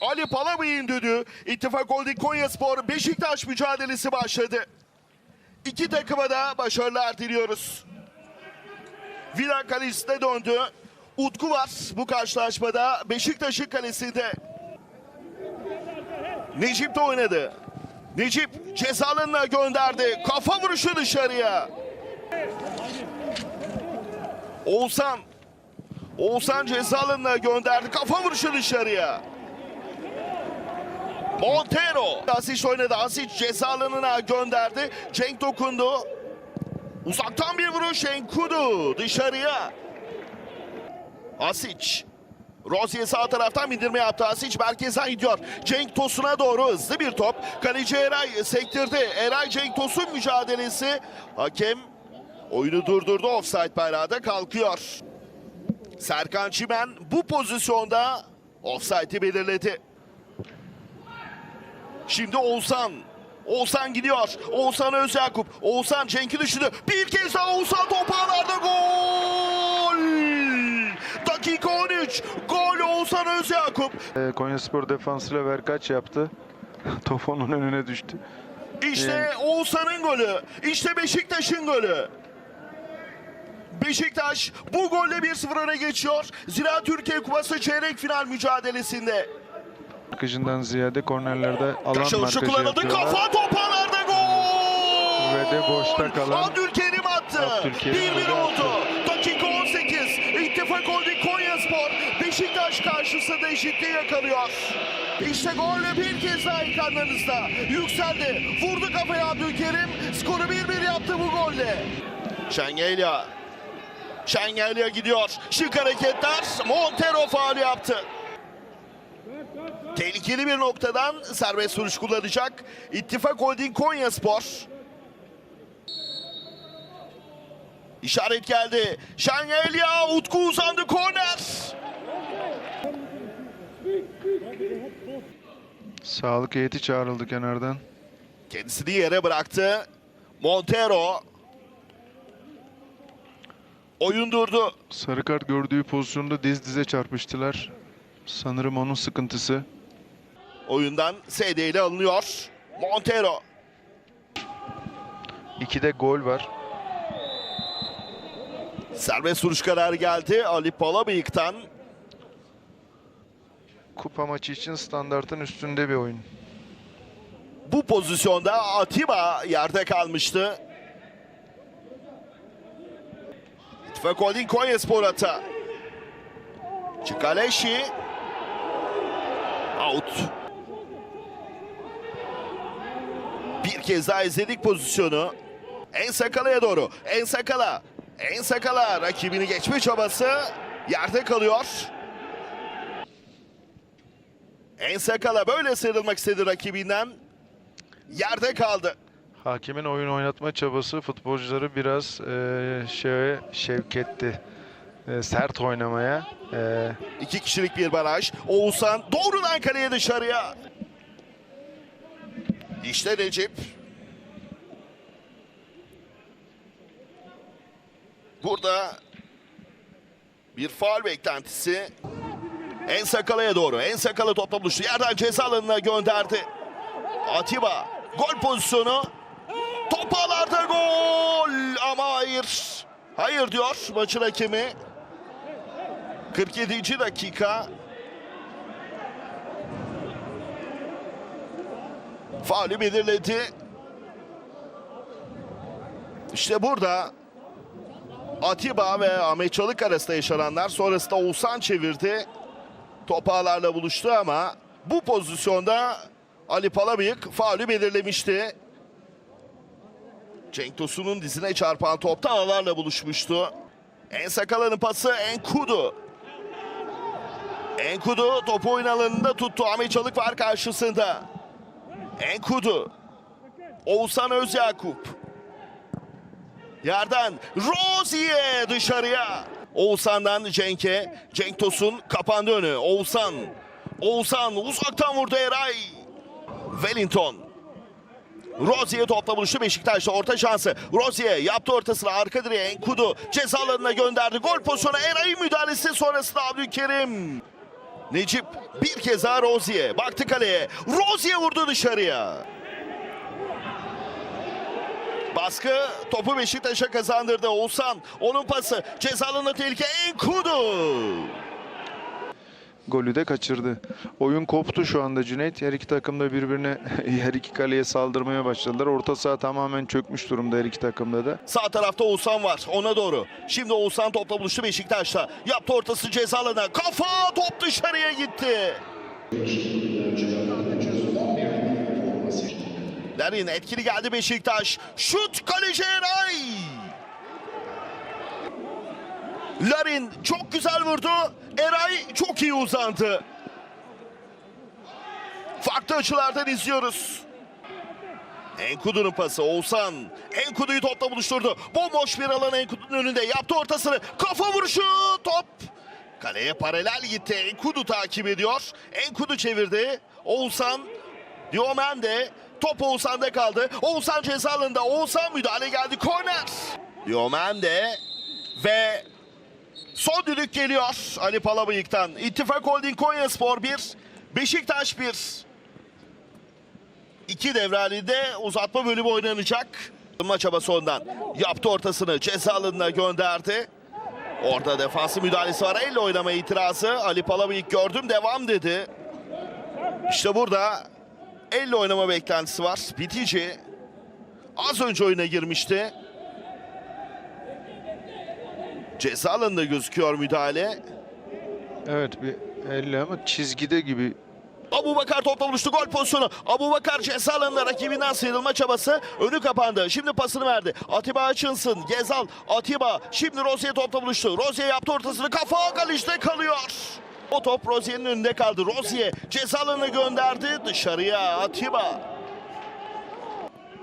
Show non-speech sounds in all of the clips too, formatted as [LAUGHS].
Ali Palabıyık'ın düdüğü İttifak Holding Konyaspor Beşiktaş mücadelesi başladı. İki takıma da başarılar diliyoruz. Vila kalesine döndü. Utku var bu karşılaşmada Beşiktaş'ın kalesinde. Necip de oynadı. Necip cezalığına gönderdi. Kafa vuruşu dışarıya. Oğuzhan. Oğuzhan cezalığına gönderdi. Kafa vuruşu dışarıya. Montero. Asiç oynadı. Asiç cezalığına gönderdi. Cenk dokundu. Uzaktan bir vuruş Enkudu dışarıya. Asiç. Rozier sağ taraftan bindirme yaptı. Asiç merkezden gidiyor. Cenk Tosun'a doğru hızlı bir top. Kaleci Eray sektirdi. Eray Cenk Tosun mücadelesi. Hakem oyunu durdurdu. Offside bayrağı da kalkıyor. Serkan Çimen bu pozisyonda offside'i belirledi. Şimdi Oğuzhan. Oğuzhan gidiyor. Oğuzhan Özyakup. Oğuzhan Cenk'i düşündü. Bir kez daha Oğuzhan top ağlarda gol. Dakika 13. Gol Oğuzhan Özyakup. E, Konyaspor defansıyla verkaç yaptı. [LAUGHS] Top onun önüne düştü. İşte Oğuzhan'ın golü. İşte Beşiktaş'ın golü. Beşiktaş bu golle 1-0 öne geçiyor. Zira Türkiye Kupası çeyrek final mücadelesinde. Markajından ziyade kornerlerde alan Kaşalışı markajı kullanıldı. Kafa toparlarda gol. Ve de boşta kalan Abdülkerim attı. Abdülkerim 1-1 golü oldu. Dakika 18. İttifak Holding Konyaspor Beşiktaş karşısında eşitliği yakalıyor. İşte golle bir kez daha ekranlarınızda. Yükseldi. Vurdu kafaya Abdülkerim. Skoru 1-1 yaptı bu golle. Şengelya. Şengelya gidiyor. Şık hareketler. Montero faul yaptı. Tehlikeli bir noktadan serbest vuruş kullanacak. İttifak Holding Konyaspor. İşaret geldi. Şengelya Utku uzandı korner. sağlık heyeti çağrıldı kenardan. Kendisini yere bıraktı. Montero. Oyun durdu. Sarı kart gördüğü pozisyonda diz dize çarpıştılar. Sanırım onun sıkıntısı. Oyundan SD ile alınıyor. Montero. İki de gol var. Serbest vuruş kararı geldi. Ali Palabıyık'tan. Kupa maçı için standartın üstünde bir oyun. Bu pozisyonda Atiba yerde kalmıştı. İttifak Holding Konyaspor ata. Çikaleşi. Out. Bir kez daha izledik pozisyonu. En sakalaya doğru. En sakala. En sakala rakibini geçme çabası yerde kalıyor. En sakala böyle sıyrılmak istedi rakibinden. Yerde kaldı. Hakemin oyun oynatma çabası futbolcuları biraz eee şeye şevk etti. Eee, sert oynamaya. Eee, İki kişilik bir baraj. Oğuzhan doğrudan kaleye dışarıya. İşte Recep. Burada bir faul beklentisi. En sakalaya doğru. En sakala topla buluştu. Yerden ceza alanına gönderdi. Atiba. Gol pozisyonu. Top ağlarda gol. Ama hayır. Hayır diyor maçın hakemi. 47. dakika. Faulü belirledi. İşte burada Atiba ve Ahmet Çalık arasında yaşananlar sonrasında Oğuzhan çevirdi. Top ağlarla buluştu ama bu pozisyonda Ali Palabıyık faulü belirlemişti. Cenk Tosun'un dizine çarpan topta ağlarla buluşmuştu. En Sakala'nın pası Enkudu. Enkudu topu oyun alanında tuttu. Ahmet Çalık var karşısında. Enkudu. Oğuzhan Özyakup. Yerden Rozier dışarıya. Oğuzhan'dan Cenk'e. Cenk Tosun kapandı önü. Oğuzhan. Oğuzhan uzaktan vurdu Eray. Wellington. Rozier topla buluştu Beşiktaş'ta orta şansı. Rozier yaptı ortasına arka direğe Enkudu ceza gönderdi. Gol pozisyonu Eray'ın müdahalesi sonrasında Abdülkerim. Necip bir kez daha Rozi'ye. Baktı kaleye. Rozi'ye vurdu dışarıya. Baskı topu Beşiktaş'a kazandırdı. Oğuzhan onun pası. Cezalının tehlike Enkudu. Golü de kaçırdı. Oyun koptu şu anda Cüneyt. Her iki takım da birbirine [LAUGHS] her iki kaleye saldırmaya başladılar. Orta saha tamamen çökmüş durumda her iki takımda da. Sağ tarafta Oğuzhan var ona doğru. Şimdi Oğuzhan topla buluştu Beşiktaş'ta. Yaptı ortası cezalına. Kafa top dışarıya gitti. Larin etkili geldi Beşiktaş. Şut kaleci Eray. Larin çok güzel vurdu. Eray çok iyi uzandı. Farklı açılardan izliyoruz. Enkudu'nun pası Oğuzhan. Enkudu'yu topla buluşturdu. Bomboş bir alan Enkudu'nun önünde. Yaptı ortasını. Kafa vuruşu. Top. Kaleye paralel gitti. Enkudu takip ediyor. Enkudu çevirdi. Oğuzhan. Diomen Top Oğuzhan'da kaldı. Oğuzhan ceza alanında. Oğuzhan müdahale geldi. Korner. Diomen ve son düdük geliyor Ali Palabıyık'tan. İttifak Holding Konya Spor 1. Beşiktaş 1. İki devre halinde uzatma bölümü oynanacak. Maç çabası ondan. Yaptı ortasını ceza alanına gönderdi. Orada defansı müdahalesi var. Elle oynama itirazı. Ali Palabıyık gördüm devam dedi. İşte burada elle oynama beklentisi var. Bitici az önce oyuna girmişti. Ceza alanında gözüküyor müdahale. Evet bir elle ama çizgide gibi Abu Bakar topla buluştu gol pozisyonu. Abu Bakar ceza alanında rakibinden sıyrılma çabası. Önü kapandı. Şimdi pasını verdi. Atiba açınsın. Gezal. Atiba. Şimdi Rozier topla buluştu. Rozier yaptı ortasını. Kafa kalişte kalıyor. O top Rozier'in önünde kaldı. Rozier ceza alanına gönderdi. Dışarıya Atiba.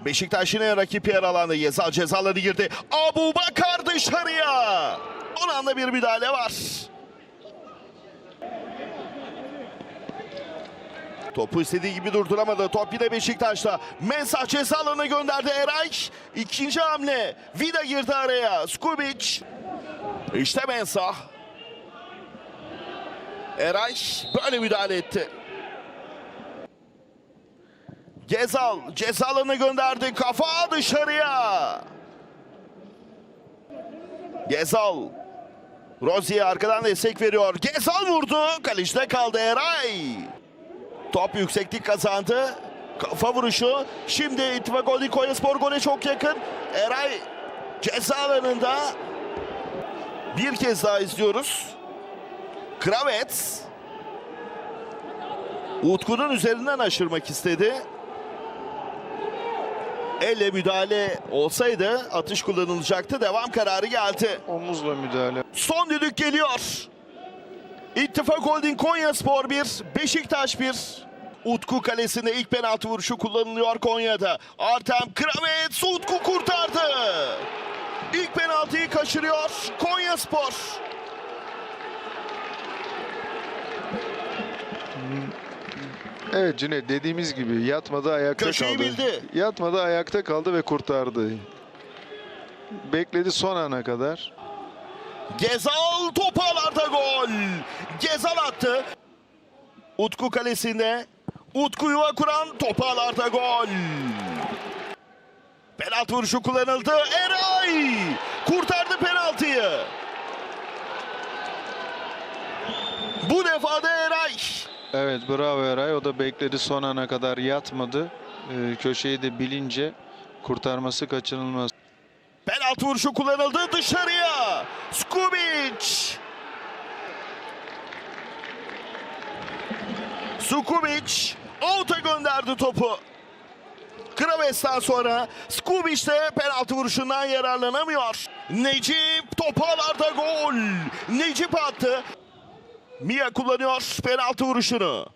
Beşiktaş yine rakip yer alanda. Gezal ceza alanı girdi. Abu Bakar dışarıya. Son anda bir müdahale var. Topu istediği gibi durduramadı. Top yine Beşiktaş'ta. Mensah ceza gönderdi Eray. İkinci hamle. Vida girdi araya. Skubic. İşte Mensah. Eray böyle müdahale etti. Gezal ceza alanına gönderdi. Kafa dışarıya. Gezal. Rozier arkadan destek veriyor. Gezal vurdu. Kalecide kaldı Eray. Top yükseklik kazandı. Kafa vuruşu. Şimdi İttifak Holding Konya Spor gole çok yakın. Eray ceza alanında bir kez daha izliyoruz. Kravets Utku'nun üzerinden aşırmak istedi. Elle müdahale olsaydı atış kullanılacaktı. Devam kararı geldi. omuzla müdahale. Son düdük geliyor. İttifak Holding Konya Spor 1, Beşiktaş 1. Utku kalesinde ilk penaltı vuruşu kullanılıyor Konya'da. Artem Kravets Utku kurtardı. İlk penaltıyı kaçırıyor Konya Spor. Evet Cüneyt dediğimiz gibi yatmadı ayakta Köşeyi kaldı. bildi. Yatmadı ayakta kaldı ve kurtardı. Bekledi son ana kadar. Gezal topalarda gol. Gezal attı. Utku kalesinde. Utku yuva kuran topalarda gol. Penaltı vuruşu kullanıldı. Eray kurtardı penaltıyı. Bu defa da Eray. Evet bravo Eray. O da bekledi son ana kadar yatmadı. Ee, köşeyi de bilince kurtarması kaçınılmaz. Penaltı vuruşu kullanıldı dışarıya. Skubic. Skubic out'a gönderdi topu. Kraves'ten sonra Skubic de penaltı vuruşundan yararlanamıyor. Necip topu ağlarda gol. Necip attı. Mia kullanıyor penaltı vuruşunu.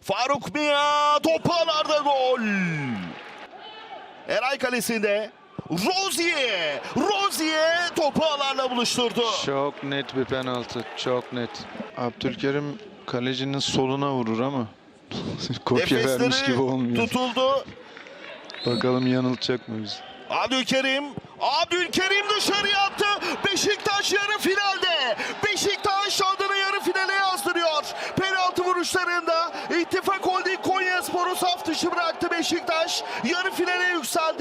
Faruk Mia topu ağlarda gol. Eray kalesinde Rozier. Rozier topu ağlarla buluşturdu. Çok net bir penaltı. Çok net. Abdülkerim kalecinin soluna vurur ama [LAUGHS] kopya vermiş gibi olmuyor. tutuldu. Bakalım yanıltacak mı bizi? Abdülkerim Abdülkerim dışarıya attı. Beşiktaş yarı finalde. Beşiktaş adını yarı finale yazdırıyor. Penaltı vuruşlarında İttifak Holding Konya Spor'u saf dışı bıraktı Beşiktaş. Yarı finale yükseldi.